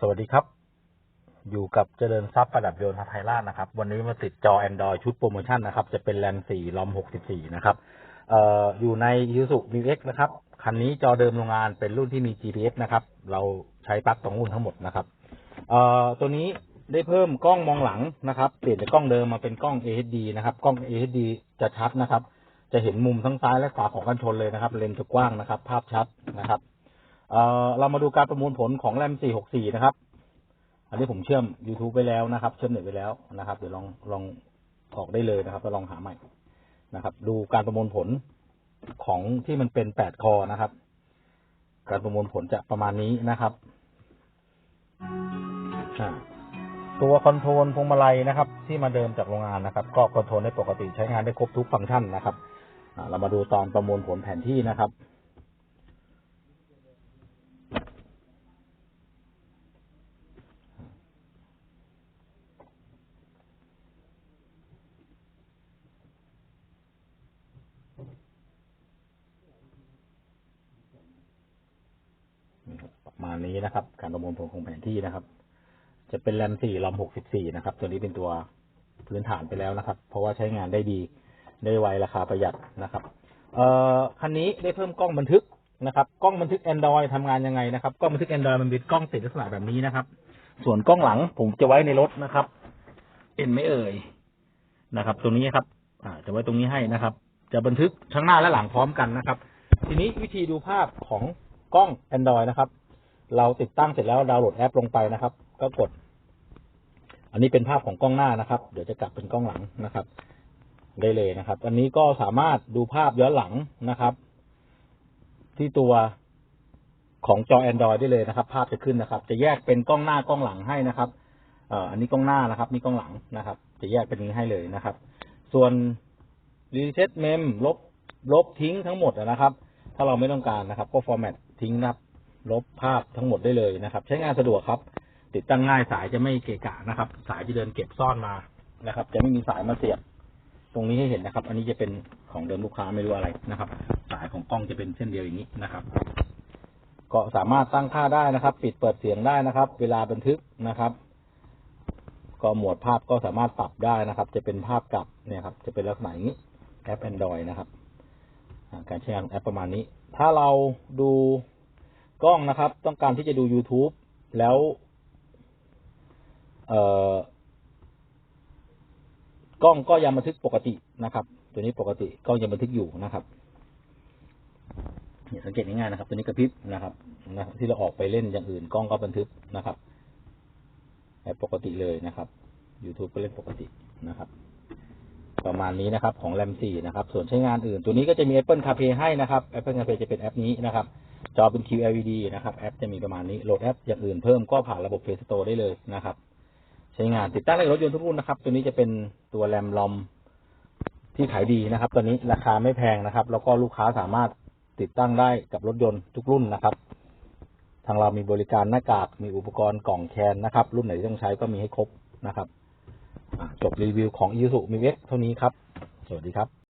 สวัสดีครับ อยู่กับเจริญทรัพย์ประดับยนต์ไทยราชนะครับ วันนี้มาติดจอ Android ชุดโปรโมชั่นนะครับ จะเป็นแรม4ลอม64 นะครับเอ่ออยู่ใน Isuzu Mu X นะครับ คันนี้จอเดิมโรงงานเป็นรุ่นที่มี GPS นะครับ เราใช้ปลั๊กตรงรุ่นทั้งหมดนะครับเอ่อตัวนี้ได้เพิ่มกล้องมองหลังนะครับ เปลี่ยนจากกล้องเดิมมาเป็นกล้อง AHD นะครับ กล้อง AHD จะชัดนะครับ จะเห็นมุมทั้งซ้ายและขวาของกันชนเลยนะครับ เลนส์จะกว้างนะครับ ภาพชัดนะครับ เอ่อเรามาดูการประมวลผลของแรม 464 นะครับ อันนี้ผมเชื่อม YouTube ไปแล้วนะครับ เชื่อมเน็ตไปแล้วนะครับ เดี๋ยวลองลองออกได้เลยนะครับแล้วลองหาใหม่นะครับ ดูการประมวลผลของที่มันเป็นแปดคอนะครับ การประมวลผลจะประมาณนี้นะครับตัวคอนโทรลพวงมาลัยนะครับ ที่มาเดิมจากโรงงานนะครับ ก็คอนโทรลได้ปกติใช้งานได้ครบทุกฟังก์ชันนะครับเรามาดูตอนประมวลผลแผนที่นะครับ นี่ครับประมาณ นี้นะครับ การประมวลผลของแผนที่นะครับ จะเป็นแรม4ลอม64 นะครับ ตัวนี้เป็นตัวพื้นฐานไปแล้วนะครับ เพราะว่าใช้งานได้ดี ได้ไวราคาประหยัดนะครับ เอ่อคันนี้ได้เพิ่มกล้องบันทึกนะครับ กล้องบันทึก Android ทำงานยังไงนะครับ กล้องบันทึก Android มันเป็นกล้องติดลักษณะแบบนี้นะครับ ส่วนกล้องหลังผมจะไว้ในรถนะครับเห็นไหมเอ่ยนะครับ ตรงนี้ครับ อ่า จะไว้ตรงนี้ให้นะครับ จะบันทึกทั้งหน้าและหลังพร้อมกันนะครับ ทีนี้วิธีดูภาพของกล้อง Android นะครับ เราติดตั้งเสร็จแล้วดาวน์โหลดแอปลงไปนะครับ ก็กด อันนี้เป็นภาพของกล้องหน้านะครับ เดี๋ยวจะกลับเป็นกล้องหลังนะครับ ได้เลยนะครับ อันนี้ก็สามารถดูภาพย้อนหลังนะครับ ที่ตัวของจอ Android ได้เลยนะครับ ภาพจะขึ้นนะครับ จะแยกเป็นกล้องหน้ากล้องหลังให้นะครับอันนี้กล้องหน้านะครับนี่กล้องหลังนะครับ จะแยกเป็นนี้ให้เลยนะครับ ส่วน reset mem ลบลบทิ้งทั้งหมดนะครับ ถ้าเราไม่ต้องการนะครับ ก็ format ทิ้งนะครับ ลบภาพทั้งหมดได้เลยนะครับ ใช้งานสะดวกครับ ติดตั้งง่ายสายจะไม่เกะกะนะครับ สายจะเดินเก็บซ่อนมานะครับ จะไม่มีสายมาเสียบ ตรงนี้ให้เห็นนะครับ อันนี้จะเป็นของเดิมลูกค้าไม่รู้อะไรนะครับ สายของกล้องจะเป็นเส้นเดียวอย่างนี้นะครับ ก็สามารถตั้งค่าได้นะครับ ปิดเปิดเสียงได้นะครับ เวลาบันทึกนะครับ ก็หมวดภาพก็สามารถปรับได้นะครับ จะเป็นภาพกลับเนี่ยครับ จะเป็นลักษณะอย่างนี้แอป Android นะครับ การใช้งานแอปประมาณนี้ ถ้าเราดู กล้องนะครับ ต้องการที่จะดู YouTube แล้ว เอ่อกล้องก็ยังบันทึกปกตินะครับ ตัวนี้ปกติกล้องยังบันทึกอยู่นะครับเนี่ยสังเกตง่ายๆนะครับ ตัวนี้กระพริบนะครับนะที่เราออกไปเล่นอย่างอื่นกล้องก็บันทึกนะครับแบบปกติเลยนะครับ YouTube ก็เล่นปกตินะครับ ประมาณนี้นะครับ ของแรม4นะครับ ส่วนใช้งานอื่น ตัวนี้ก็จะมี Apple CarPlay ให้นะครับ Apple CarPlay จะเป็นแอปนี้นะครับ จอเป็น QLED นะครับ แอปจะมีประมาณนี้ โหลดแอปอย่างอื่นเพิ่มก็ผ่านระบบ Play Store ได้เลยนะครับ ใช้งานติดตั้งในรถยนต์ทุกรุ่นนะครับ ตัวนี้จะเป็นตัวแรมลอมที่ขายดีนะครับ ตัวนี้ราคาไม่แพงนะครับ แล้วก็ลูกค้าสามารถติดตั้งได้กับรถยนต์ทุกรุ่นนะครับ ทางเรามีบริการหน้ากาก มีอุปกรณ์กล่องแคนนะครับ รุ่นไหนที่ต้องใช้ก็มีให้ครบนะครับจบรีวิวของ Isuzu m i x เท่านี้ครับ สวัสดีครับ